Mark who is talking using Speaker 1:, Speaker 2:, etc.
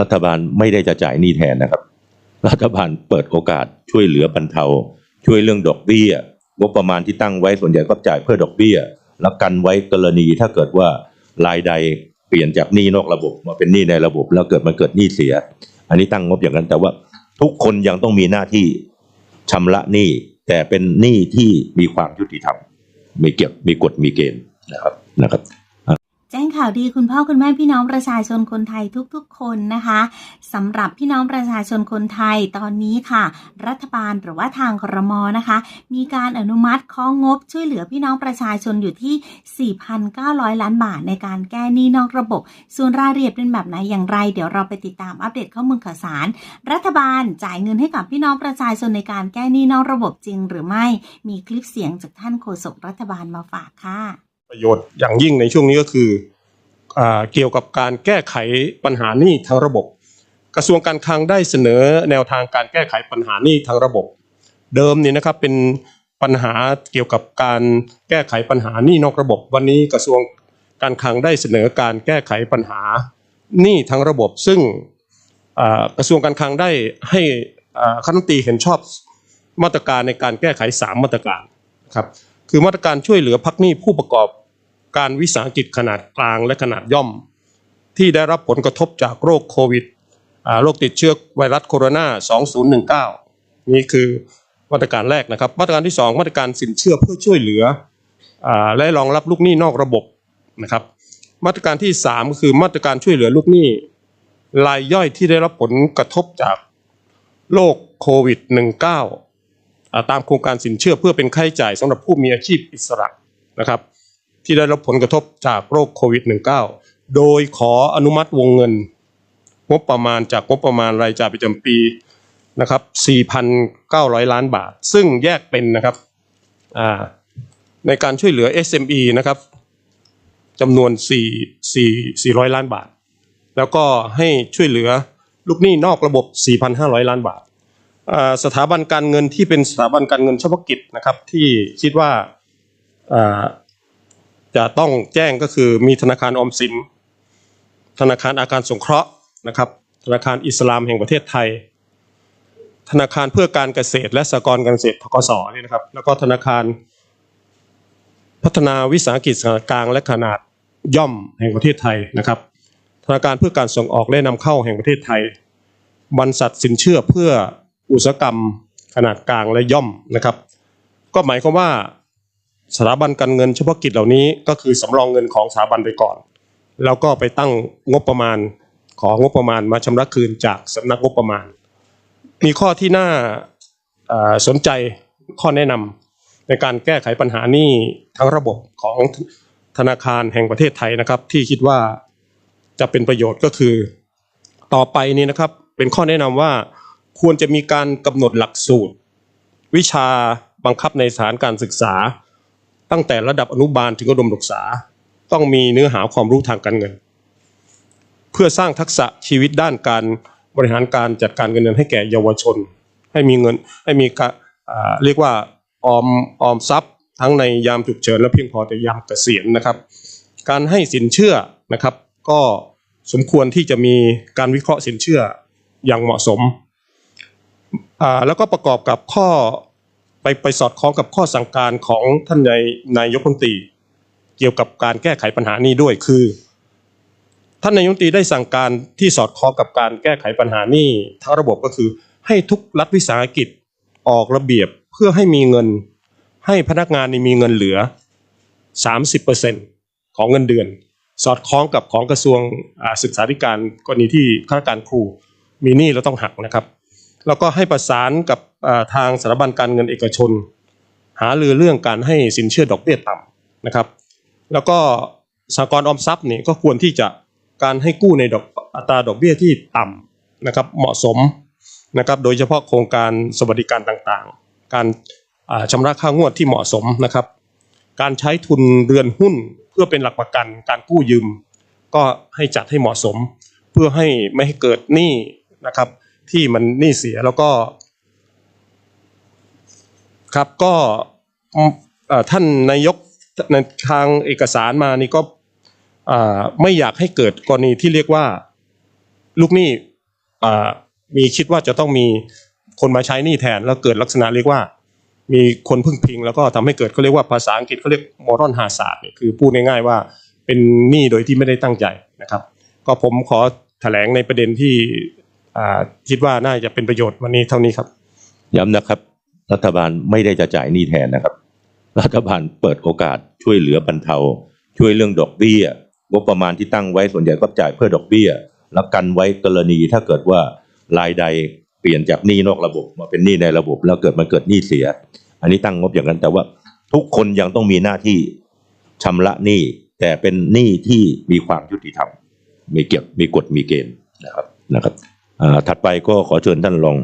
Speaker 1: รัฐบาลไม่ได้จะจ่ายหนี้แทนนะครับ รัฐบาลเปิดโอกาสช่วยเหลือบรรเทา ช่วยเรื่องดอกเบี้ยงบประมาณที่ตั้งไว้ส่วนใหญ่ก็จ่ายเพื่อดอกเบี้ย แล้วกันไว้กรณีถ้าเกิดว่ารายใดเปลี่ยนจากหนี้นอกระบบมาเป็นหนี้ในระบบ แล้วเกิดมันเกิดหนี้เสีย อันนี้ตั้งงบอย่างนั้นแต่ว่าทุกคนยังต้องมีหน้าที่ชำระหนี้แต่เป็นหนี้ที่มีความยุติธรรมมีเก็บมีกฎมีเกณฑ์นะครับนะครับ
Speaker 2: จ้งข่าวดีคุณพ่อคุณแม่พี่น้องประชาชนคนไทยทุกๆ คนนะคะสำหรับพี่น้องประชาชนคนไทยตอนนี้ค่ะ รัฐบาลหรือว่าทางครมนะคะ มีการอนุมัติข้องงบช่วยเหลือพี่น้องประชาชนอยู่ที่ 4,900 ล้านบาทในการแก้หนี้นอกระบบ ส่วนรายละเอียดเป็นแบบไหนอย่างไร เดี๋ยวเราไปติดตามอัปเดตข้อมูลข่าวสาร รัฐบาลจ่ายเงินให้กับพี่น้องประชาชนในการแก้หนี้นอกระบบจริง หรือไม่มีคลิปเสียงจากท่านโฆษกรัฐบาลมาฝากค่ะ
Speaker 3: ประโยชน์อย่างยิ่งในช่วงนี้ก็คืออเกี่ยวกับการแก้ไขปัญหานี้ทางระบบ กระทรวงการคลังได้เสนอแนวทางการแก้ไขปัญหานี้ทางระบบ เดิมนี่นะครับเป็นปัญหาเกี่ยวกับการแก้ไขปัญหานี้นอกระบบ วันนี้กระทรวงการคลังได้เสนอการแก้ไขปัญหาหนี้ทางระบบ ซึ่งกระทรวงการคลังได้ให้คณะตีเห็นชอบมาตรการในการแก้ไขสามมาตรการครับคือมาตรการช่วยเหลือพักหนี้ผู้ประกอบ การวิสาหกิจขนาดกลางและขนาดย่อม ที่ได้รับผลกระทบจากโรคโควิดโรคติดเชื้อไวรัสโคโรนา 2019 นี่คือมาตรการแรกนะครับ มาตรการที่ 2 มาตรการสินเชื่อเพื่อช่วยเหลืออและรองรับลูกหนี้นอกระบบนะครับ มาตรการที่ 3 ก็คือมาตรการช่วยเหลือลูกหนี้รายย่อยที่ได้รับผลกระทบจากโรคโควิด 19 ตามโครงการสินเชื่อเพื่อเป็นค่าใช้จ่ายสำหรับผู้มีอาชีพอิสระนะครับ ที่ได้รับผลกระทบจากโรคโควิด -19 โดยขออนุมัติวงเงิน งบประมาณจากงบประมาณรายจ่ายประจำปีนะครับ 4,900 ล้านบาท ซึ่งแยกเป็นนะครับในการช่วยเหลือ SME นะครับจำนวน 4 4 400 ล้านบาท แล้วก็ให้ช่วยเหลือลูกหนี้นอกระบบ 4,500 ล้านบาท สถาบันการเงินที่เป็นสถาบันการเงินเฉพาะกิจนะครับที่คิดว่า จะต้องแจ้งก็คือมีธนาคารออมสิน ธนาคารอาคารสงเคราะห์นะครับ ธนาคารอิสลามแห่งประเทศไทย ธนาคารเพื่อการเกษตร และสหกรณ์การเกษตรทกสนี่นะครับ แล้วก็ธนาคาร พัฒนาวิสาหกิจขนาดกลางและขนาดย่อมแห่งประเทศไทยนะครับ ธนาคารเพื่อการส่งออกและนำเข้าแห่งประเทศไทย บรรษัทสินเชื่อเพื่ออุตสาหกรรมขนาดกลางและย่อมนะครับ ก็หมายความว่า สถาบันการเงินเฉพาะกิจเหล่านี้ก็คือสำรองเงินของสถาบันไปก่อน แล้วก็ไปตั้งงบประมาณของงบประมาณมาชำระคืนจากสำนักงบประมาณ มีข้อที่น่าสนใจข้อแนะนำในการแก้ไขปัญหานี้ทั้งระบบของธนาคารแห่งประเทศไทยนะครับ ที่คิดว่าจะเป็นประโยชน์ก็คือ ต่อไปนี้นะครับเป็นข้อแนะนำว่าควรจะมีการกำหนดหลักสูตร วิชาบังคับในสถานการศึกษา ตั้งแต่ระดับอนุบาลถึงอุดมศึกษา ต้องมีเนื้อหาความรู้ทางการเงิน เพื่อสร้างทักษะชีวิตด้านการบริหารการจัดการเงินเดือนให้แก่เยาวชน ให้มีเงินให้มีเรียกว่าออมออมทรัพย์ทั้งในยามฉุกเฉินและเพียงพอแต่ยามเกษียณนะครับ การให้สินเชื่อนะครับ ก็สมควรที่จะมีการวิเคราะห์สินเชื่ออย่างเหมาะสมอ่าแล้วก็ประกอบกับข้อ ไปไปสอดคล้องกับข้อสั่งการของท่านนายนายกรัฐมนตรี เกี่ยวกับการแก้ไขปัญหานี้ด้วยคือ ท่านนายกรัฐมนตรีได้สั่งการที่สอดคล้องกับการแก้ไขปัญหานี้ทั้งระบบก็คือ ให้ทุกรัฐวิสาหกิจออกระเบียบเพื่อให้มีเงิน ให้พนักงานนี่มีเงินเหลือ 30%ของเงินเดือน สอดคล้องกับของกระทรวงอ่าศึกษาธิการกรณีที่ข้าราชการครู มีหนี้แล้วต้องหักนะครับ แล้วก็ให้ประสานกับทางสถาบันการเงินเอกชน หารือเรื่องการให้สินเชื่อดอกเบี้ยต่ำนะครับ แล้วก็สหกรณ์ออมทรัพย์นี่ก็ควรที่จะการให้กู้ในดอกอัตราดอกเบี้ยที่ต่ำนะครับเหมาะสมนะครับโดยเฉพาะโครงการสวัสดิการต่างๆ การอ่าชำระค่างวดที่เหมาะสมนะครับ การใช้ทุนเรือนหุ้นเพื่อเป็นหลักประกันการกู้ยืม ก็ให้จัดให้เหมาะสม เพื่อให้ไม่ให้เกิดหนี้นะครับ ที่มันหนี้เสียแล้วก็ ครับก็ท่านนายกในทางเอกสารมานี่ก็ไม่อยากให้เกิดกรณีที่เรียกว่า ลูกหนี้มีคิดว่าจะต้องมีคนมาใช้หนี้แทนแล้วเกิดลักษณะเรียกว่า มีคนพึ่งพิง แล้วก็ทำให้เกิดเขาเรียกว่าภาษาอังกฤษเขาเรียกมอรอนฮาซาร์ดเนี่ยคือพูดง่ายๆว่าเป็นหนี้โดยที่ไม่ได้ตั้งใจนะครับ ก็ผมขอแถลงในประเด็นที่ คิดว่าน่าจะเป็นประโยชน์วันนี้เท่านี้ครับ
Speaker 1: ย้ำนะครับ รัฐบาลไม่ได้จะจ่ายหนี้แทนนะครับ รัฐบาลเปิดโอกาสช่วยเหลือบรรเทา ช่วยเรื่องดอกเบี้ยงบประมาณที่ตั้งไว้ส่วนใหญ่ก็จ่ายเพื่อดอกเบี้ยแล้วกันไว้กรณีถ้าเกิดว่ารายใดเปลี่ยนจากหนี้นอกระบบมาเป็นหนี้ในระบบ แล้วเกิดมันเกิดหนี้เสีย อันนี้ตั้งงบอย่างนั้นแต่ว่าทุกคนยังต้องมีหน้าที่ชำระหนี้แต่เป็นหนี้ที่มีความยุติธรรม มีเกี่ยวมีกฎมีเกณฑ์นะครับนะครับ ถัดไปก็ขอเชิญท่านรอง